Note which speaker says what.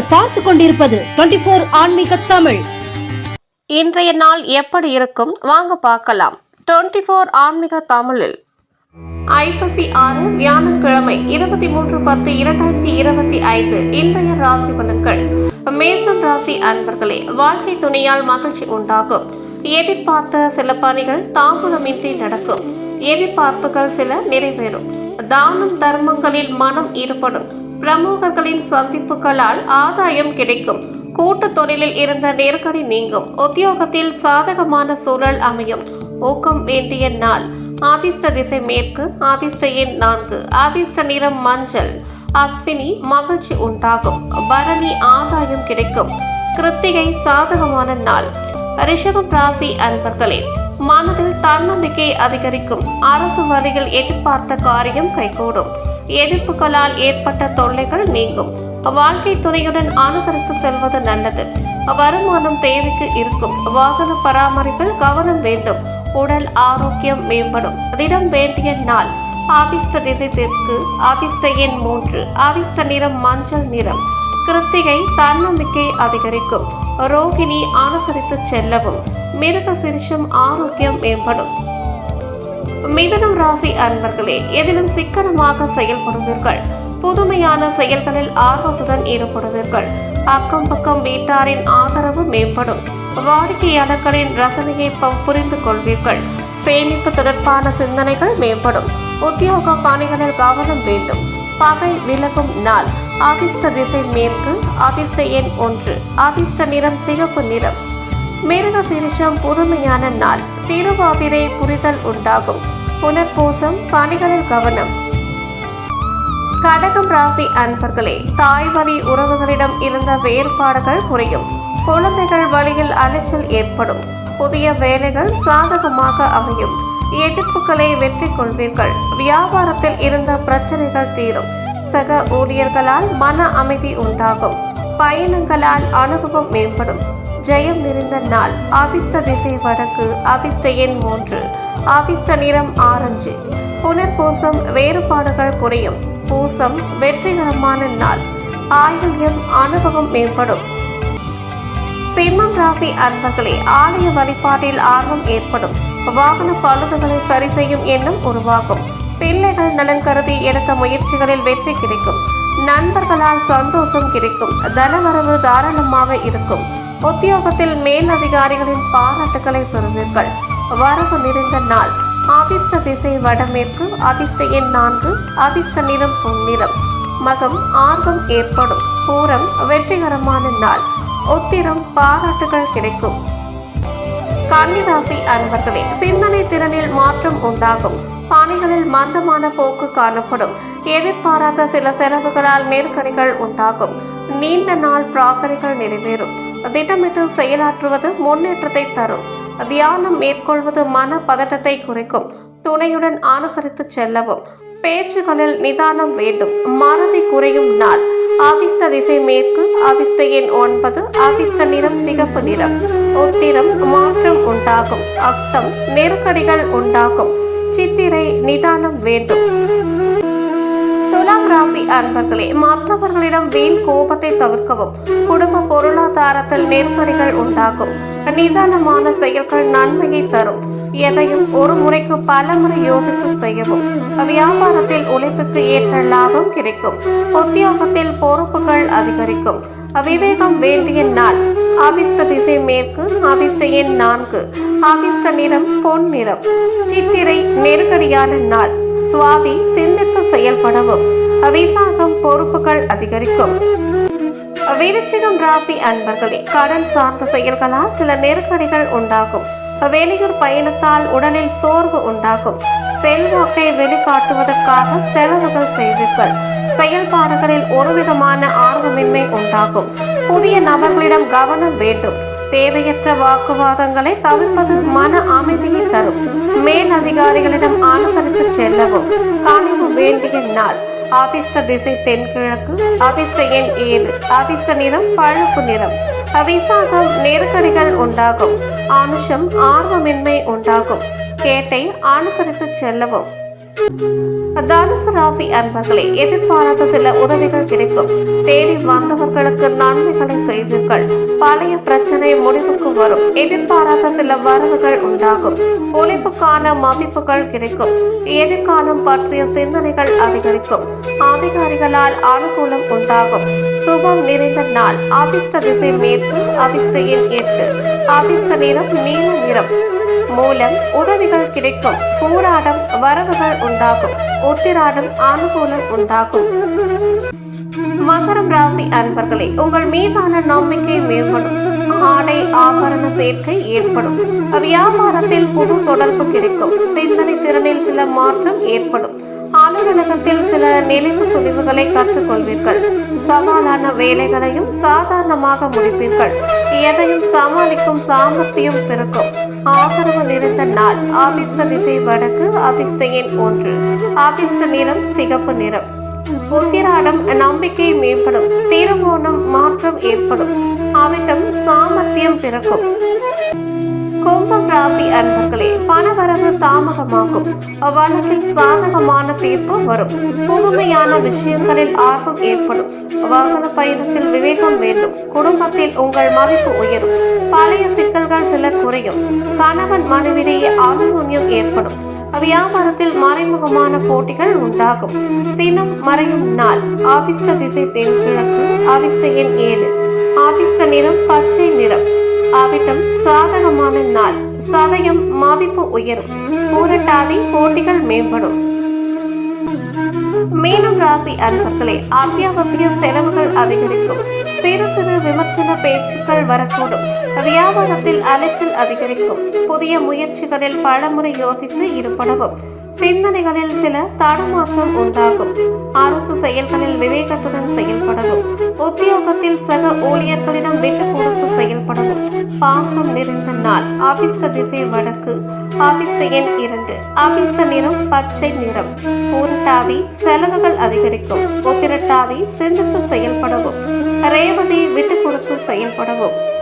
Speaker 1: பார்த்து கொண்டிருப்பது twenty four ஆன்மீக தமிழ்.
Speaker 2: இன்றைய நாள் எப்படி இருக்கும்? வாங்க பார்க்கலாம். டுவெண்ட்டி ஃபோர் ஆன்மீக தமிழில். ஐப்பசி ஆறு வியாழக்கிழமை இருபத்தி மூன்று பத்து இரண்டாயிரத்தி இருபத்தி ஐந்து இன்றைய ராசி பலன்கள். மேசம் ராசி அன்பர்களே வாழ்க்கை துணையால் மகிழ்ச்சி உண்டாகும். எதிர்பார்த்த சில பணிகள் தாமதமின்றி நடக்கும். எதிர்பார்ப்புகள் சில நிறைவேறும். தானம் தர்மங்களில் மனம் ஈடுபடும். பிரமுகர்களின் சந்திப்புகளால் ஆதாயம் கிடைக்கும். கூட்டு தொழிலில் இருந்த நெருக்கடி நீங்கும். உத்தியோகத்தில் சாதகமான சூழல் அமையும். ஊக்கம் வேண்டிய நாள். ஆதிஷ்ட திசை மேற்கு ஆதிஷ்ட எண் நான்கு ஆதிஷ்ட நிறம் மஞ்சள். அஸ்வினி மகிழ்ச்சி உண்டாகும். பரணி ஆதாயம் கிடைக்கும். கிருத்திகை சாதகமான நாள். ரிஷபம் ராசி அன்பர்களே மனதில் தன்னம்பிக்கை அதிகரிக்கும். அரசு வழியில் எதிர்பார்த்த காரியம் கைகூடும். எதிர்ப்புகளால் ஏற்பட்ட தொல்லைகள் நீங்கும். வாழ்க்கை துணையுடன் அனுசரித்து செல்வது நல்லது. வருமானம் தேவைக்கு இருக்கும். வாகன பராமரிப்பில் கவனம் வேண்டும். உடல் ஆரோக்கியம் மேம்படும். தினம் வேண்டிய நாள். ஆதிஷ்ட திசை தெற்கு ஆதிஷ்ட எண் மூன்று. ஆதிஷ்ட நிறம் மஞ்சள் நிறம். கிருத்திகை தன்னம்பிக்கை அதிகரிக்கும். ரோகிணி அனுசரித்து செல்லவும் மிருக சிரிஷம் ஆரோக்கியம் மேம்படும். மிதனம் ராசி அன்பர்களே எதிலும் சிக்கனமாக செயல்படுவீர்கள். புதுமையான செயல்களில் ஆர்வத்துடன் ஈடுபடுவீர்கள். அக்கம் பக்கம் வீட்டாரின் ஆதரவு மேம்படும். வாடிக்கையாளர்களின் ரசனையை ப- புரிந்து கொள்வீர்கள். சேமிப்பு தொடர்பான சிந்தனைகள் மேம்படும். உத்தியோக பணிகளில் கவனம் வேண்டும். பகை விலகும் நாள். அதிர்ஷ்ட திசை மேற்கு அதிர்ஷ்ட எண் ஒன்று அதிர்ஷ்ட நிறம் சிகப்பு நிறம். மிருக சிரிஷம் புதுமையான நாள் திருவாதிரை புரிதல் உண்டாகும். புனர்பூசம் பணிகளில் கவனம். கடகம் ராசி அன்பர்களே தாய் வழி உறவுகளிடம் இருந்த வேறுபாடுகள் குறையும். குழந்தைகள் வழியில் அலைச்சல் ஏற்படும். புதிய வேலைகள் சாதகமாக அமையும். எதிர்ப்புகளை வெற்றி கொள்வீர்கள் வியாபாரத்தில் இருந்த பிரச்சனைகள் தீரும். சக ஊழியர்களால் மன அமைதி உண்டாகும். பயணங்களால் அனுபவம் மேம்படும். ஜெயம் நிறைந்த நாள். அதிர்ஷ்ட திசை வடக்கு. அதிர்ஷ்ட எண் மூன்று. அதிர்ஷ்ட நிறம் ஆரஞ்சு. புனர்பூசம் வேறுபாடுகள் குறையும். பூசம் வெற்றிகரமான நாள். ஆயுள்யம் அனுபவம் மேம்படும். சிம்மம் ராசி அன்பர்களே ஆலய வழிபாட்டில் ஆர்வம் ஏற்படும். வாகன பழுதுகளை சரி செய்யும் எண்ணம் உருவாகும். பிள்ளைகள் நலன் கருதி எடுத்த முயற்சிகளில் வெற்றி கிடைக்கும். நண்பர்களால் சந்தோஷம் கிடைக்கும். தனவரவு தாராளமாக இருக்கும். உத்தியோகத்தில் மேல் அதிகாரிகளின் பாராட்டுகளை பெறுவீர்கள். வரவு நிறைந்த நாள். அதிர்ஷ்ட திசை வடமேற்கு அதிர்ஷ்ட எண் நான்கு அதிர்ஷ்ட நிறம் பொன்னிறம். மகம் ஆர்வம் ஏற்படும். பூரம் வெற்றிகரமான நாள். உத்திரம் பாராட்டுகள் கிடைக்கும். கன்னிராசி அன்பர்களே சிந்தனை திறனில் மாற்றம் உண்டாகும். பணிகளில் மந்தமான போக்கு காணப்படும். எதிர்பாராத சில செலவுகளால் நெருக்கடிகள் உண்டாகும். நீண்ட நாள் பிரார்த்தனைகள் நிறைவேறும். திட்டமிட்டு செயலாற்றுவது முன்னேற்றத்தை தரும். தியானம் மேற்கொள்வது மன பதட்டத்தை குறைக்கும். துணையுடன் அனுசரித்து செல்லவும். பேச்சுகளில் நிதானம் வேண்டும். மறதி குறையும் நாள். அதிர்ஷ்ட திசை மேற்கு அதிர்ஷ்ட எண் ஒன்பது அதிர்ஷ்ட நிறம் சிகப்பு நிறம். உத்திரம் மாற்றம் உண்டாகும். அஸ்தம் நெருக்கடிகள் உண்டாகும். சித்திரை நிதானம் வேண்டும். துலாம் ராசி அன்பர்களே மற்றவர்களிடம் வீண் கோபத்தை தவிர்க்கவும் குடும்ப பொருளாதாரத்தில் நெருக்கடிகள் உண்டாகும். நிதானமான செயல்கள் நன்மையை தரும். எதையும் ஒரு முறைக்கு பல முறை யோசித்து செய்யவும் வியாபாரத்தில் உழைப்புக்கு ஏற்ற லாபம் கிடைக்கும். உத்தியோகத்தில் பொறுப்புகள் அதிகரிக்கும். விவேகம் வேண்டிய நாள். அதிர்ஷ்ட திசை மேற்கு அதிர்ஷ்ட எண் நான்கு. அதிர்ஷ்ட நிறம் பொன் நிறம். சித்திரை நெருக்கடியான நாள். சுவாதி சிந்தித்து செயல்படவும். விசாகம் பொறுப்புகள் அதிகரிக்கும். விருச்சிகம் ராசி அன்பர்களே கடன் சார்ந்த செயல்களால் சில நெருக்கடிகள் உண்டாகும். வெளியூர் பயணத்தால் உடலில் சோர்வு உண்டாகும். செல்வாக்கை வெளிக்காட்டுவதற்காக செலவுகள் செய்வீர்கள். செயல்பாடுகளில் ஒருவிதமான ஆர்வமின்மை உண்டாகும். புதிய நபர்களிடம் கவனம் வேண்டும். தேவையற்ற வாக்குவாதங்களை தவிர்ப்பது மன அமைதியை தரும். மேல் அதிகாரிகளிடம் அனுசரித்து செல்லவும். கனிவு வேண்டிய நாள். ஆதிஷ்ட திசை தென்கிழக்கு அதிர்ஷ்ட எண் ஏழு அதிர்ஷ்ட நிறம் பழுப்பு நிறம். விசாகம் நெருக்கடிகள் உண்டாகும். ஆனுஷம் ஆர்வமின்மை உண்டாகும். கேட்டை அனுசரித்து செல்லவும். தனுசு ராசி அன்பர்களே எதிர்பாராத சில உதவிகள் கிடைக்கும். தேடி வந்தவர்களுக்கு நன்மைகளை செய்வீர்கள் பழைய பிரச்சனை முடிவுக்கு வரும். எதிர்பாராத சில வரவுகள் உண்டாகும். உழைப்புக்கான மதிப்புகள் கிடைக்கும். எதிர்காலம் பற்றிய சிந்தனைகள் அதிகரிக்கும். அதிகாரிகளால் அனுகூலம் உண்டாகும். சுபம் நிறைந்த நாள். அதிர்ஷ்ட திசை மேற்கு அதிர்ஷ்ட எண் எட்டு. அதிர்ஷ்ட நிறம் நீல நிறம். மூலம் உதவிகள் கிடைக்கும். போராடம் வரவுகள் உண்டாகும். உத்திராடம் அனுகூலம் உண்டாகும். மகரம் ராசி அன்பர்களே உங்கள் மீதான நம்பிக்கை மேம்படும். ஆடை ஆபரண சேர்க்கை ஏற்படும். வியாபாரத்தில் புது தொடர்பு கிடைக்கும். சிந்தனை திறனில் சில மாற்றம் ஏற்படும். உலகத்தில் சில நெளிவு சுழிவுகளை கற்றுக்கொள்வீர்கள். சவாலான வேலைகளையும் சாதாரணமாக முடிப்பீர்கள். எதையும் சமாளிக்கும் சாமர்த்தியம் பிறக்கும். ஆதரவு நிறைந்த நாள் அதிர்ஷ்ட திசை வடக்கு அதிர்ஷ்ட எண் ஒன்று. அதிர்ஷ்ட நிறம் சிகப்பு நிறம். உத்திராடம் நம்பிக்கை மேம்படும். திருவோணம் மாற்றம் ஏற்படும். அவிட்டம் சாமர்த்தியம் பிறக்கும். கும்பம் ராசி அன்பர்களே பணவரவு தாமதமாகும். வழக்கில் சாதகமான தீர்ப்பு வரும். புதுமையான விஷயங்களில் ஆர்வம் ஏற்படும். வாகன பயணத்தில் விவேகம் வேண்டும். குடும்பத்தில் உங்கள் மதிப்பு உயரும். பழைய சிக்கல்கள் சில குறையும். கணவன் மனைவிடையே அனுகூன்யம் ஏற்படும். வியாபாரத்தில் மறைமுகமான போட்டிகள் உண்டாகும். சினம் மறையும் நாள். ஆதிஷ்ட திசை தென்கிழக்கு. ஆதிஷ்ட எண் ஏழு. ஆதிஷ்ட நிறம் பச்சை நிறம். ஆவிட்டம் சாதகமான நாள். சதயம் மதிப்பு உயரும் பூரட்டாதி போட்டிகள் மேம்படும். மீனம் ராசி அன்பர்களே அத்தியாவசிய செலவுகள் அதிகரிக்கும். சிறு சிறு விமர்சன பேச்சுக்கள் வரக்கூடும். வியாபாரத்தில் அலைச்சல் அதிகரிக்கும். புதிய முயற்சிகளில் பலமுறை யோசித்து ஈடுபடவும் சிந்தனைகளில் சில தடமாற்றம் உண்டாகும். அரசு செயல்களில் விவேகத்துடன் செயல்படவும் உத்தியோகத்தில் சக ஊழியர்களிடம் விட்டு கொடுத்து செயல்படவும். பாசம் நிறைந்த நாள். அதிர்ஷ்ட திசை வடக்கு. அதிர்ஷ்ட எண் இரண்டு. அதிர்ஷ்ட நிறம் பச்சை நிறம். உருட்டாதி செலவுகள் அதிகரிக்கும். உத்திரட்டாதி சிந்தித்து செயல்படவும். ரேவதி விட்டு கொடுத்து செயல்படவும்.